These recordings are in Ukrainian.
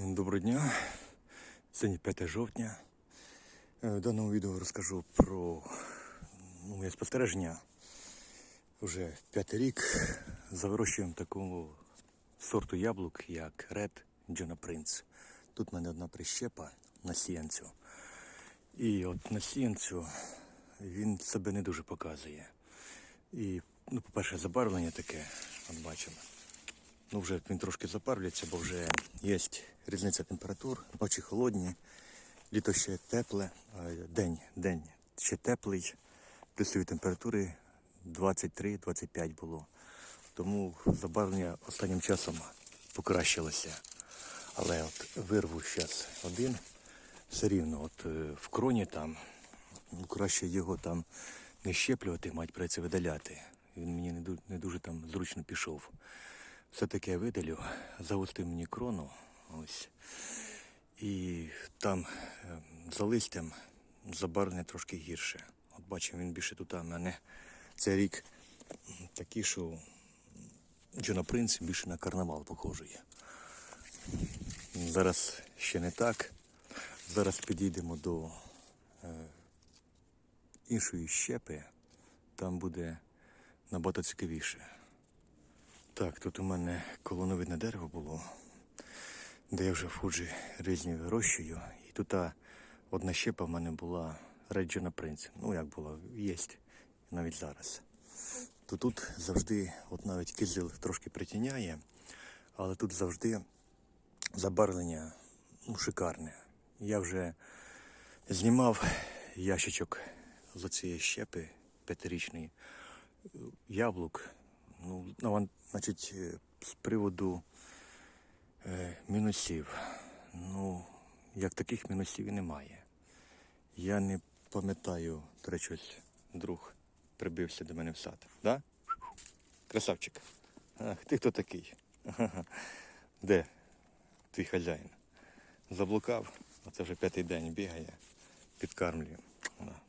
Доброго дня. Сьогодні 5 жовтня. Е, В даному відео розкажу про ну, моє спостереження. Вже п'ятий рік за вирощуємо такого сорту яблук, як Red Джона Принц. Тут в мене одна прищепа на сіянцю. І от на сіянцю він себе не дуже показує. І, ну, по-перше, забарвлення таке, от бачимо. Ну, вже він трошки запарюється, бо вже є різниця температур, ночі холодні, літо ще тепле, день, день ще теплий, плюсові температури 23-25 було. Тому забарвлення останнім часом покращилося. Але от вирву зараз один, все рівно, от е, в кроні там, ну, краще його там не щеплювати, мать прийдеться видаляти. Він мені не ду- не дуже там зручно пішов. Все-таки я видалю, загустив мені крону. Ось. І там е, за листям забарвлення трошки гірше. От бачимо, він більше тут, а мене цей рік такий, що Джона Принц більше на карнавал похожий. Зараз ще не так. Зараз підійдемо до е, іншої щепи. Там буде набагато цікавіше. Так, тут у мене колоновидне дерево було, де я вже в худжі різні вирощую. І тут одна щепа в мене була Реджина Принц. Ну, як була, є навіть зараз. То тут завжди, от навіть кизил трошки притіняє, але тут завжди забарвлення ну, шикарне. Я вже знімав ящичок з цієї щепи п'ятирічний яблук. Ну, значить, е, з приводу е, мінусів. Ну, як таких мінусів і немає. Я не пам'ятаю, до речі, друг прибився до мене в сад. Да? Красавчик. Ах, ти хто такий? Де твій хазяїн? Заблукав, а це вже п'ятий день бігає, підкармлює.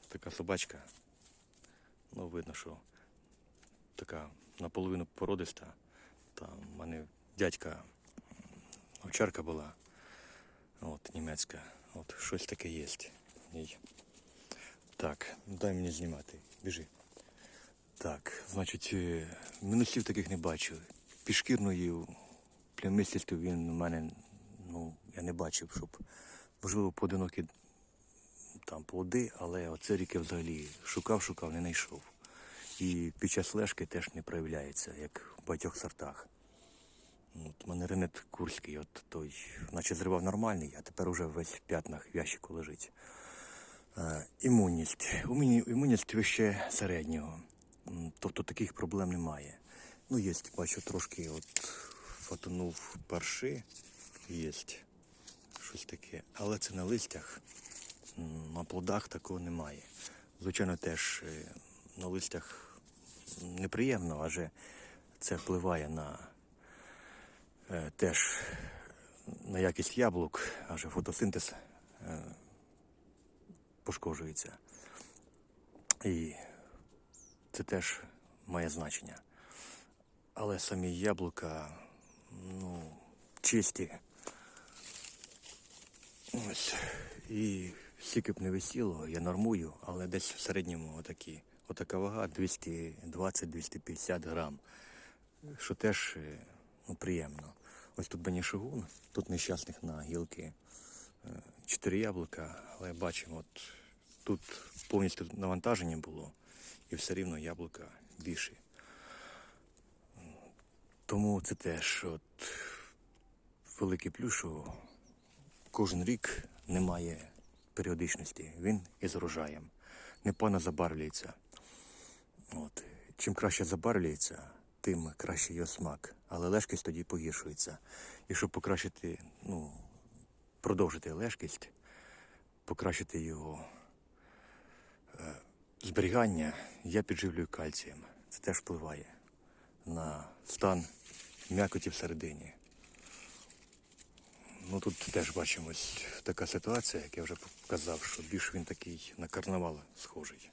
Така собачка. Ну, видно, що така наполовину породиста. Там в мене дядька овчарка була, от, німецька. От щось таке є. Так, дай мені знімати. Біжи. Так, значить, е, мінусів таких не бачу. Пішкірною плямистістю він у мене, ну, я не бачив, щоб, можливо, поодинокі там плоди, але оце ріки взагалі шукав, шукав, не знайшов. І під час лежки теж не проявляється, як в багатьох сортах. От, мене ренет курський, от той, наче зривав нормальний, а тепер уже весь в п'ятнах в ящику лежить. Е, імунність. Імунність вище середнього. Тобто таких проблем немає. Ну, є, бачу, трошки от фотонув парши, є щось таке. Але це на листях, на плодах такого немає. Звичайно, теж е, на листях неприємно, адже це впливає на е, теж на якість яблук, адже фотосинтез е, пошкоджується. І це теж має значення. Але самі яблука, ну, чисті. Ось. І скільки б не висіло, я нормую, але десь в середньому отакі. Отака вага 220-250 грам. Що теж е, ну, приємно. Ось тут мені тут нещасних на гілки. е, Чотири яблука, але бачимо, от тут повністю навантаження було, і все рівно яблука більші. Тому це теж от, великий плюс, що кожен рік немає періодичності. Він із урожаєм. Непогано забарвлюється. От. Чим краще забарвлюється, тим краще його смак. Але лежкість тоді погіршується. І щоб покращити, ну, продовжити лежкість, покращити його е, зберігання, я підживлюю кальцієм. Це теж впливає на стан м'якоті всередині. Ну тут теж бачимо така ситуація, як я вже показав, що більш він такий на карнавал схожий.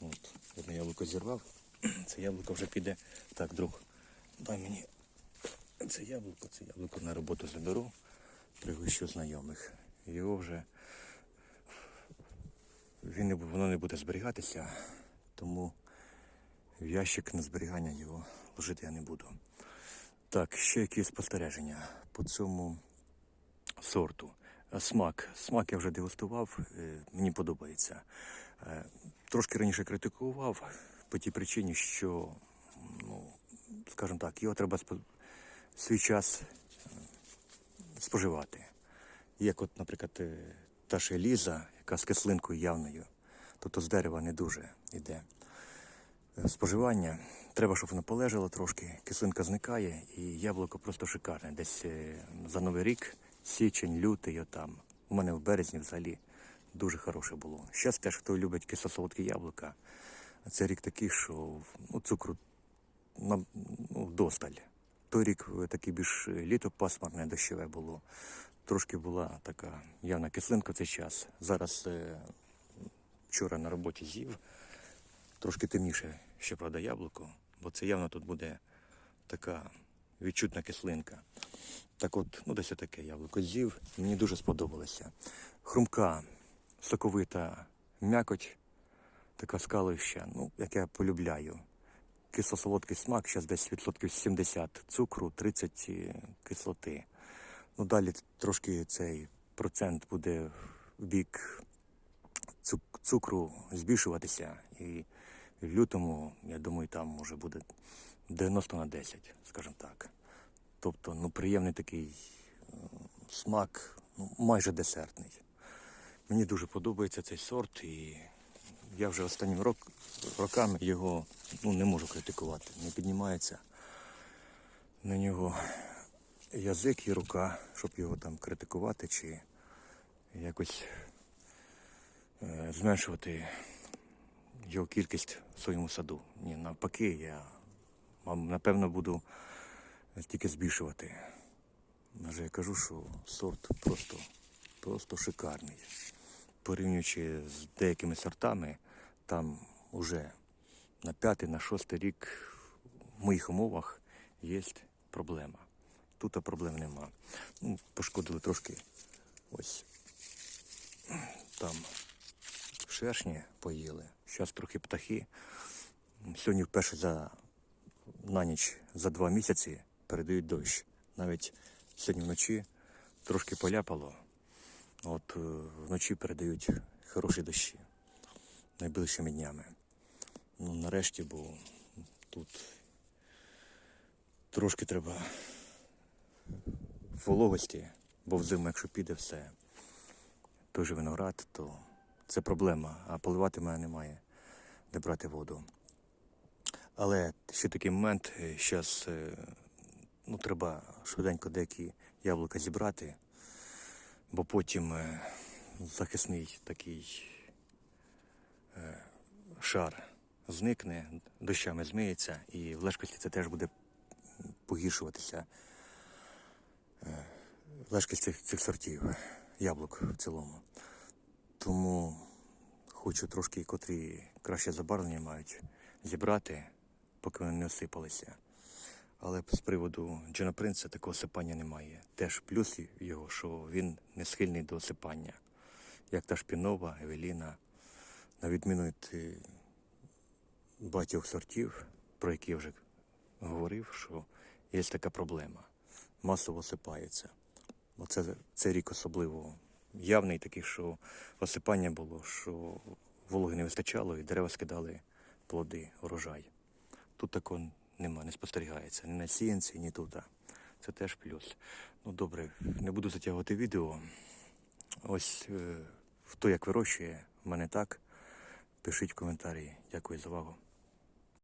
От, одне яблуко зірвав, це яблуко вже піде. Так, друг, дай мені це яблуко, це яблуко на роботу заберу. пригощу знайомих. Його вже він воно не буде зберігатися, тому в ящик на зберігання його ложити я не буду. Так, ще якісь спостереження по цьому сорту. Смак. Смак я вже дегустував, е, мені подобається. Е, Трошки раніше критикував по тій причині, що, ну, скажімо так, його треба свій час е, споживати. Як от, наприклад, е, та ж Еліза, яка з кислинкою явною, тобто з дерева не дуже йде. Споживання. Треба, щоб воно полежало трошки, кислинка зникає, і яблуко просто шикарне. Десь за Новий рік, січень, лютий, отам. У мене в березні взагалі дуже хороше було. Зараз теж, хто любить кисло-солодкі яблука, це рік такий, що ну, цукру на, ну, вдосталь. Той рік е, такий більш е, літо пасмурне, дощове було. Трошки була така явна кислинка в цей час. Зараз е, вчора на роботі з'їв. Трошки темніше, ще правда, яблуко, бо це явно тут буде така відчутна кислинка. Так от, ну десь таке яблуко з'їв. Мені дуже сподобалося. Хрумка, соковита м'якоть, така скалища, ну, як я полюбляю. Кисло-солодкий смак, зараз десь відсотків 70 цукру, 30 кислоти. Ну, далі трошки цей процент буде в бік цукру збільшуватися. І в лютому, я думаю, там може буде 90 на 10, скажімо так. Тобто, ну, приємний такий смак, ну, майже десертний. Мені дуже подобається цей сорт, і я вже останнім рок, роками його ну, не можу критикувати. Не піднімається на нього язик і рука, щоб його там критикувати чи якось е, зменшувати його кількість в своєму саду. Ні, навпаки, я напевно буду тільки збільшувати. Адже я кажу, що сорт просто, просто шикарний. Порівнюючи з деякими сортами, там уже на п'ятий, на шостий рік в моїх умовах є проблема. Тут проблем нема. Ну, пошкодили трошки ось там шершні поїли. Зараз трохи птахи. Сьогодні вперше за на ніч за два місяці передають дощ. Навіть сьогодні вночі трошки поляпало. От е, вночі передають хороші дощі найближчими днями. Ну, нарешті, бо тут трошки треба вологості, бо взиму, якщо піде все, той же виноград, то це проблема. А поливати в мене немає, де брати воду. Але ще такий момент, зараз ну, треба швиденько деякі яблука зібрати, бо потім е, захисний такий е, шар зникне, дощами змиється, і в лежкості це теж буде погіршуватися е, лежкість цих, цих сортів яблук в цілому. Тому хочу трошки, котрі краще забарвлення мають, зібрати, поки вони не осипалися. Але з приводу Джона Принца такого сипання немає. Теж плюс його, що він не схильний до осипання. Як та шпінова, Евеліна, на відміну від е, багатьох сортів, про які я вже говорив, що є така проблема. Масово осипається. Оце цей рік особливо явний такий, що осипання було, що вологи не вистачало і дерева скидали плоди, урожай. Тут такого нема, не спостерігається ні на сіянці, ні тут. Це теж плюс. Ну добре, не буду затягувати відео. Ось е, хто як вирощує, в мене так. Пишіть в коментарі. Дякую за увагу.